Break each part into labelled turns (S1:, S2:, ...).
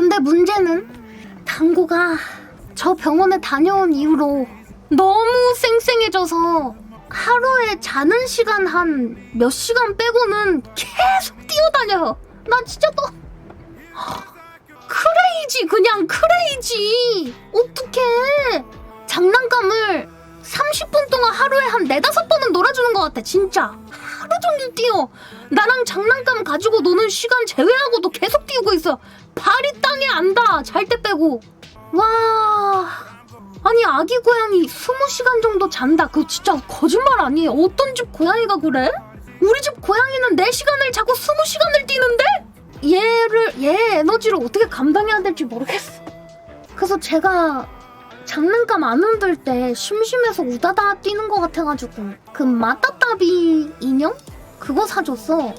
S1: 근데 문제는 당구가 저 병원에 다녀온 이후로 너무 쌩쌩해져서 하루에 자는 시간 한 몇 시간 빼고는 계속 뛰어다녀요. 나 진짜 또 크레이지 그냥 크레이지. 어떡해. 장난감을 30분 동안 하루에 한 네다섯 번은 놀아주는 것 같아 진짜. 뛰어. 나랑 장난감 가지고 노는 시간 제외하고도 계속 뛰고 있어. 발이 땅에 안 닿아. 잘 때 빼고. 와. 아니 아기 고양이 20시간 정도 잔다. 그거 진짜 거짓말 아니에요. 어떤 집 고양이가 그래? 우리 집 고양이는 4시간을 자고 20시간을 뛰는데? 얘를 얘 에너지를 어떻게 감당해야 될지 모르겠어. 그래서 제가 장난감 안 흔들 때 심심해서 우다다 뛰는 것 같아가지고 그 마따따비 인형 그거 사줬어.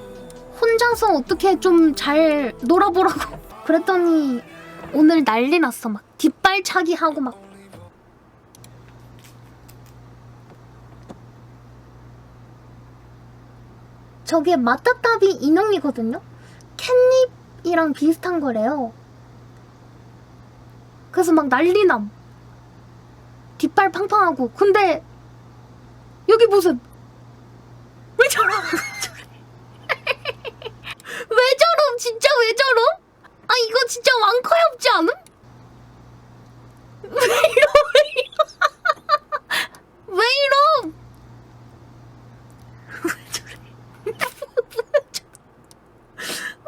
S1: 혼자서 어떻게 좀 잘 놀아보라고. 그랬더니 오늘 난리 났어 막 뒷발차기 하고 막. 저게 마따따비 인형이거든요. 캣닙이랑 비슷한 거래요. 그래서 막 난리남. 뒷발 팡팡하고. 근데 여기 무슨 왜 저럼? 왜 저럼? 진짜 왜 저럼? 아 이거 진짜 왕커 없지 않음? 왜 이러? 왜 이러? 왜 저래?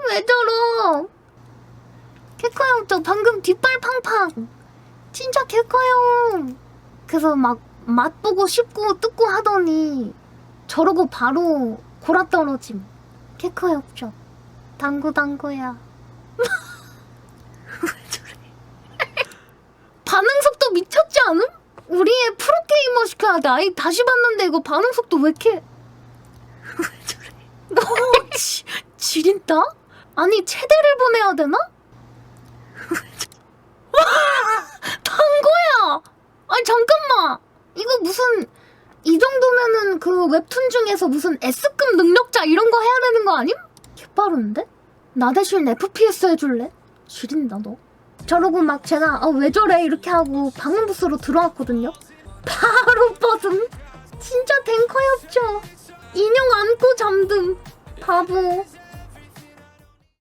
S1: 왜 저러? 개커 형저 방금 뒷발 팡팡. 진짜 개 커요. 그래서 막 맛보고 씹고 뜯고 하더니 저러고 바로 골아 떨어짐. 개커 없죠. 당구 당구야. 왜 저래? 반응 속도 미쳤지 않음? 우리의 프로게이머 시켜야 돼. 아이 다시 봤는데 이거 반응 속도 왜 이렇게 왜 저래? 지- 지린다? 아니 체대를 보내야 되나? 당구야. 아니 잠깐만. 이거 무슨 이 정도면은 그 웹툰 중에서 무슨 S급 능력자 이런 거 해야 되는 거 아님? 개빠른데? 나 대신 FPS 해줄래? 지린다 너. 저러고 막 제가 아, 왜 저래 이렇게 하고 방음 부스로 들어왔거든요. 바로 뻗음. 진짜 탱커였죠. 인형 안고 잠듦. 바보.